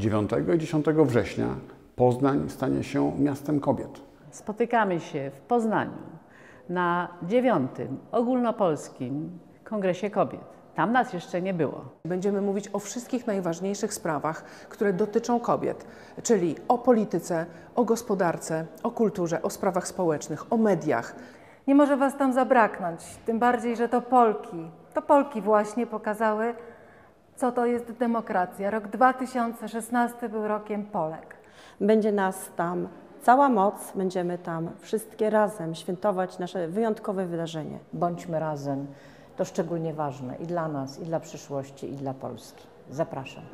9 i 10 września Poznań stanie się miastem kobiet. Spotykamy się w Poznaniu na dziewiątym ogólnopolskim Kongresie Kobiet. Tam nas jeszcze nie było. Będziemy mówić o wszystkich najważniejszych sprawach, które dotyczą kobiet, czyli o polityce, o gospodarce, o kulturze, o sprawach społecznych, o mediach. Nie może Was tam zabraknąć, tym bardziej, że to Polki, to Polki właśnie pokazały, co to jest demokracja. Rok 2016 był rokiem Polek. Będzie nas tam cała moc, będziemy tam wszystkie razem świętować nasze wyjątkowe wydarzenie. Bądźmy razem. To szczególnie ważne i dla nas, i dla przyszłości, i dla Polski. Zapraszam.